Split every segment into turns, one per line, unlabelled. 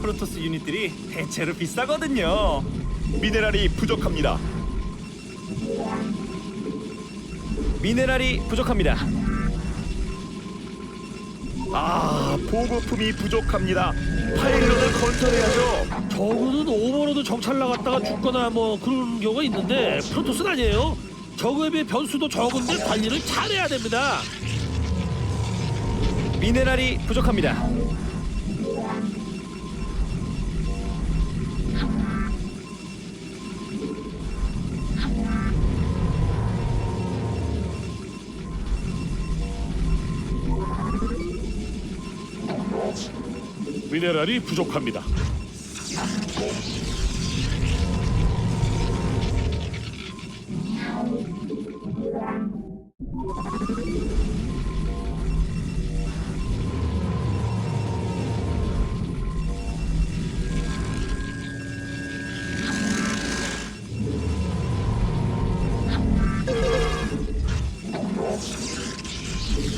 프로토스 유닛들이 대체로 비싸거든요.
미네랄이 부족합니다.
미네랄이 부족합니다.
아, 보급품이 부족합니다. 파일럿을 건설해야죠.
저그는 오버로드 정찰 나갔다가 죽거나 뭐 그런 경우가 있는데 프로토스는 아니에요. 저그에 비해 변수도 적은데 관리를 잘해야 됩니다.
미네랄이 부족합니다.
미네랄이 부족합니다.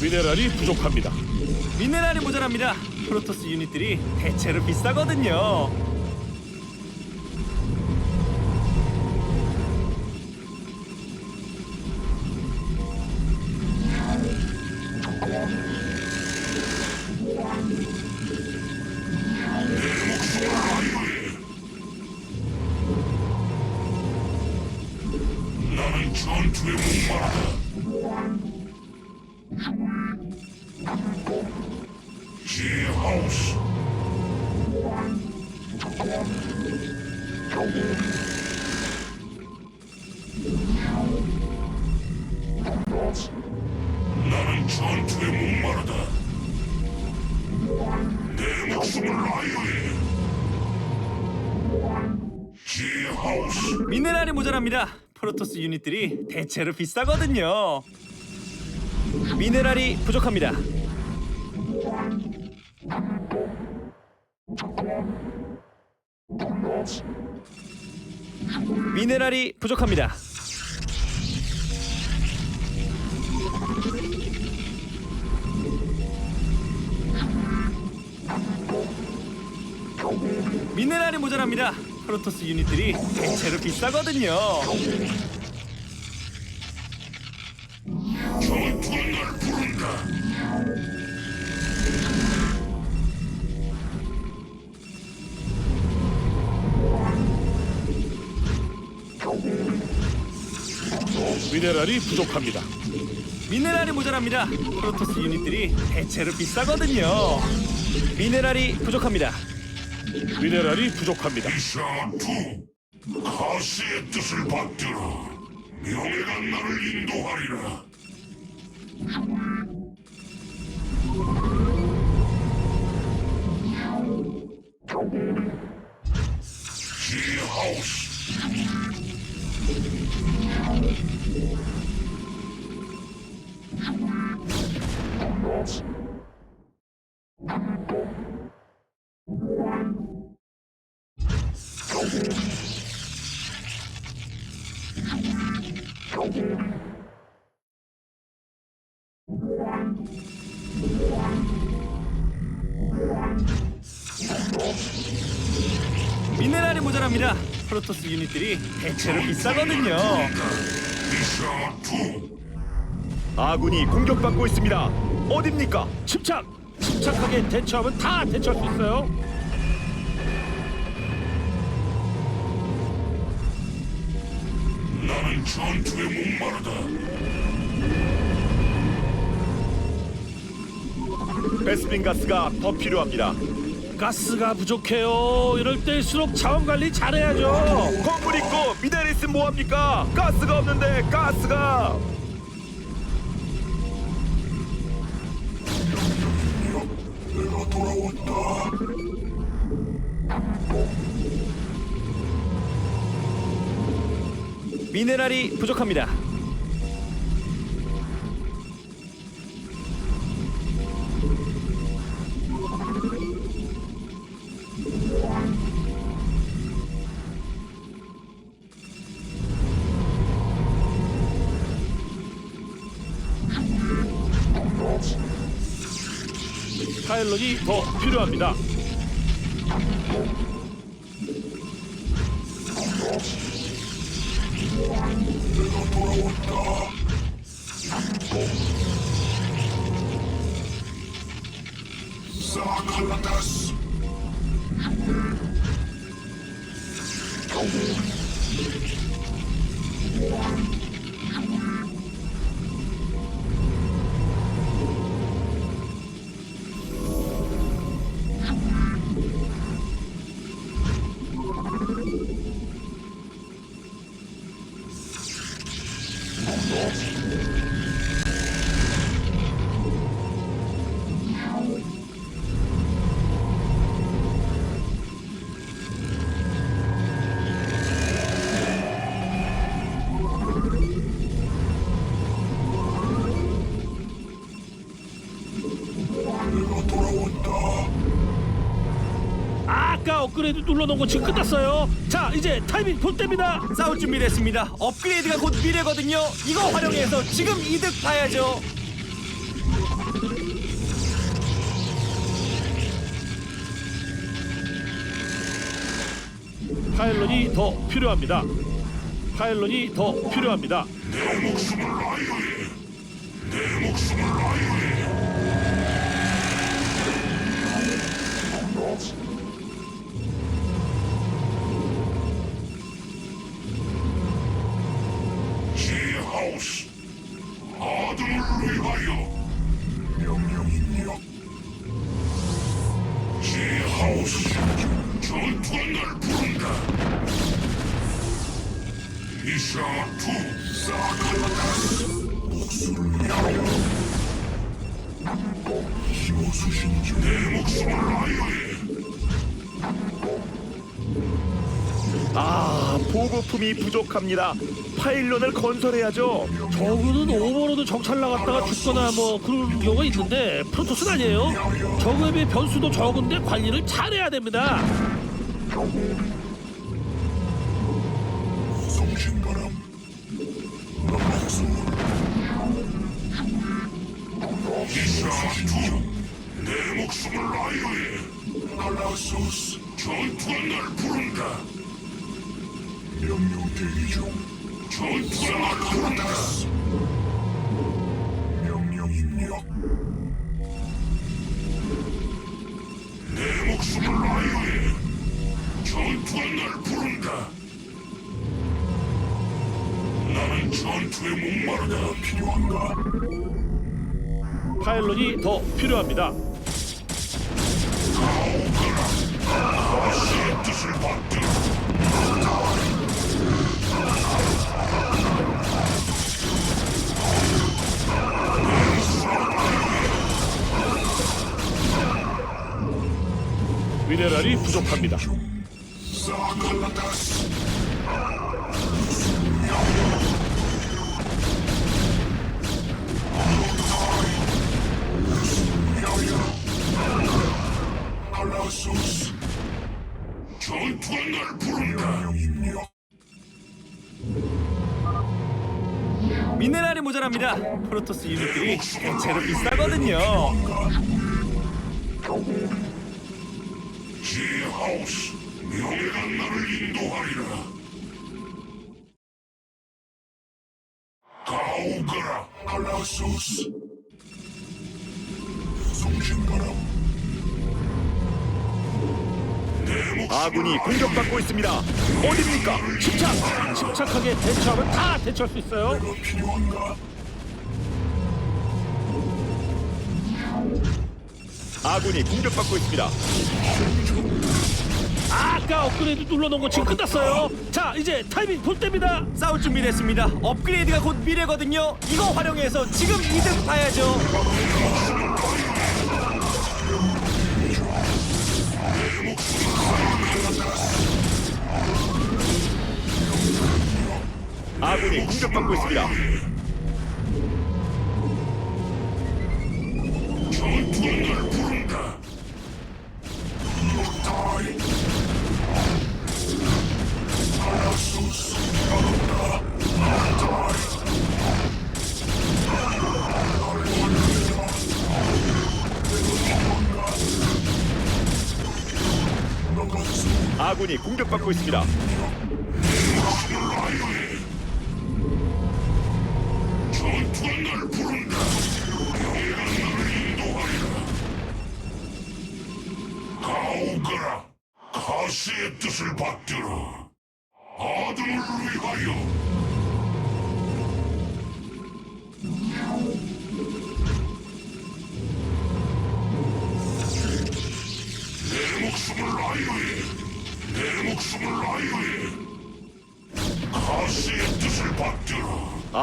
미네랄이 부족합니다.
미네랄이 모자랍니다. 프로토스 유닛들이 대체로 비싸거든요.
나는 전투에 목마르다. 내 목숨을 아유해. 지하우스
미네랄이 모자랍니다. 프로토스 유닛들이 대체로 비싸거든요. 미네랄이 부족합니다. 미네랄이 부족합니다. 미네랄이 모자랍니다. 프로토스 유닛들이 대체로 비싸거든요.
전투는
미네랄이 부족합니다.
미네랄이 모자랍니다. 프로토스 유닛들이 대체로 비싸거든요. 미네랄이 부족합니다.
미네랄이 부족합니다.
샤투 가스의 뜻을 받들어 명예가 나를 인도하리라
미네랄이 모자랍니다. 프로토스 유닛들이 대체로 비싸거든요.
아군이 공격받고 있습니다. 어딥니까?
침착! 침착하게 대처하면 다 대처할 수 있어요.
나는 전투에 목마르다
베스핀 가스가 더 필요합니다.
가스가 부족해요. 이럴 때일수록 자원 관리 잘해야죠.
건물 있고 미네랄 있으면 뭐합니까? 가스가 없는데 가스가
내가 돌아왔다
미네랄이 부족합니다.
파일럿이 더 필요합니다.
사칼라타스
아까 업그레이드 눌러놓은 거 지금 끝났어요. 자, 이제 타이밍 볼 때입니다.
싸울 준비됐습니다. 업그레이드가 곧 미래거든요. 이거 활용해서 지금 이득 봐야죠.
파일럿이 더 필요합니다. 파일럿이 더 필요합니다.
내 목숨을 아유해 내 목숨을 아유해 힘없으신지 내 목숨을 아유해
아, 보급품이 부족합니다. 파일론을 건설해야죠.
저그는 오버로드 정찰 나갔다가 죽거나 뭐 그런 경우가 있는데 프로토스는 아니에요. 저그에 변수도 적은데 관리를 잘해야 됩니다.
목숨을 아유해 알라소스 전투가 날 부른다. 명령 대기 중. 전투가 날 부른다. 명령 입력. 내 목숨을 아유해 전투가 날 부른다. 나는 전투에 목마르다. 필요한가?
파일럿이 더 필요합니다. 미네랄이 부족합니다.
모자랍니다. 프로토스 유닛들이 대체로 비싸거든요.
지하우스 명예가 나를 인도하리라 가오거라 알라소스 송신바람
아군이 공격받고 있습니다. 어딥니까?
침착! 침착하게 대처하면 다 대처할 수 있어요.
필요한가?
아군이 공격받고 있습니다.
아까 업그레이드 눌러놓은 거 지금 끝났어요. 자, 이제 타이밍 볼 때입니다.
싸울 준비됐습니다. 업그레이드가 곧 미래거든요. 이거 활용해서 지금 2등 봐야죠. 아군이 공격받고 있습니다.
전투의 날
공격받고 있습니다.
인도하리라. 가오거라. 가시의 뜻을 받들어.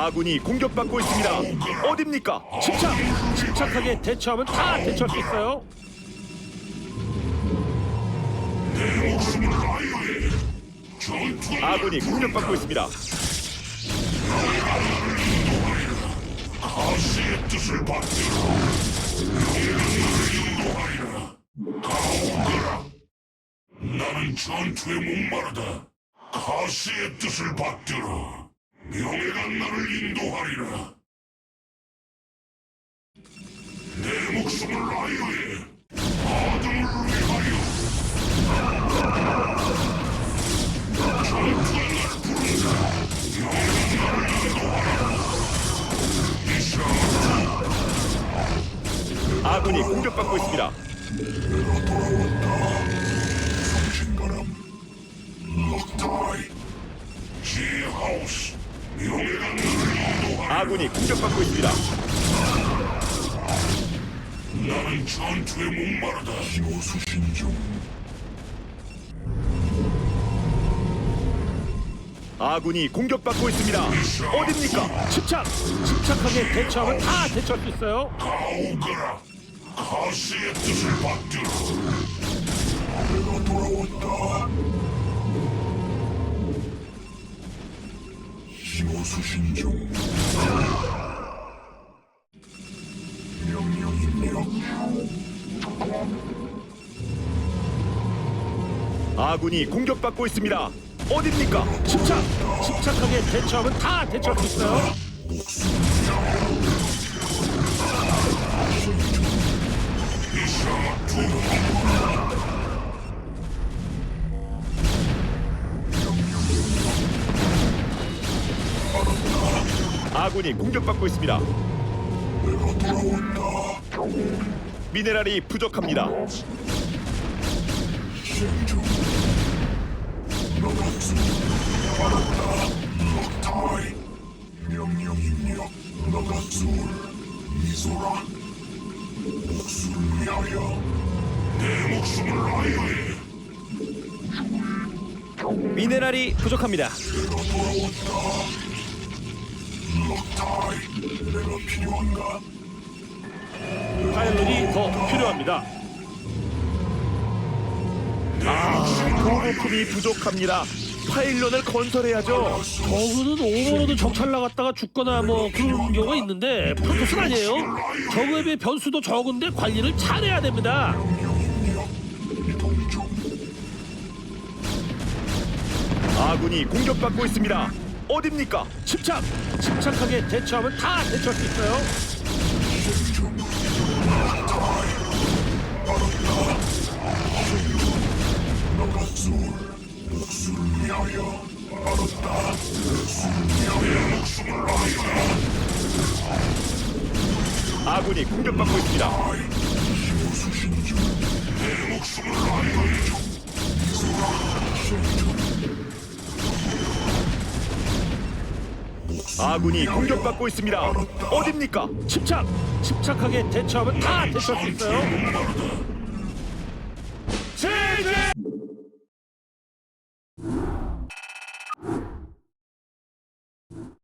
아군이 공격받고 있습니다. 어딥니까?
침착! 침착하게 대처하면 다 대처할 수 있어요.
아군이 공격받고 있습니다.
나는 전투에 목마르다. 가시의 뜻을 받들어. 명예가 나를 인도하리라. 내 목숨을 아유해. 아들을 위하여. 전투가 날 부른다. 명예가 나를 인도하리라. 이샤.
아군이 공격받고 있습니다.
내가 돌아왔다. 정신바람. 럭타이. 지하우스.
아군이 공격받고 있습니다.
나는 전투에 목마르다. 희노수신 중.
아군이 공격받고 있습니다. 어딥니까?
침착! 침착하게 대처하면 다 대처할 수 있어요.
가오거라. 가시의 뜻을 받들어. 내가 돌아왔다. 수신 중. 명령입니다.
아군이 공격받고 있습니다. 어딥니까?
침착! 침착하게 대처하면 다 대처할 수 있어요.
아군이 공격받고 있습니다.
내가 돌아왔다.
미네랄이 부족합니다. 미네랄이 부족합니다.
내가 돌아왔다. 내가 필요한가?
파일럿이 더 필요합니다.
보급품이 부족합니다. 파일런을 건설해야죠.
저그는 오버로드 정찰 나갔다가 죽거나 뭐 그런 경우가 있는데 프로토스는 아니에요. 저그에 비해 변수도 적은데 관리를 잘해야 됩니다.
아군이 공격받고 있습니다. 어딥니까?
침착! 침착하게 대처하면 다 대처할 수 있어요.
아군이 공격받고 있습니다.
목숨을 아유해 중. 미소라. 신중.
아군이 공격받고 있습니다. 어딥니까?
침착! 침착하게 대처하면 다 대처할 수 있어요.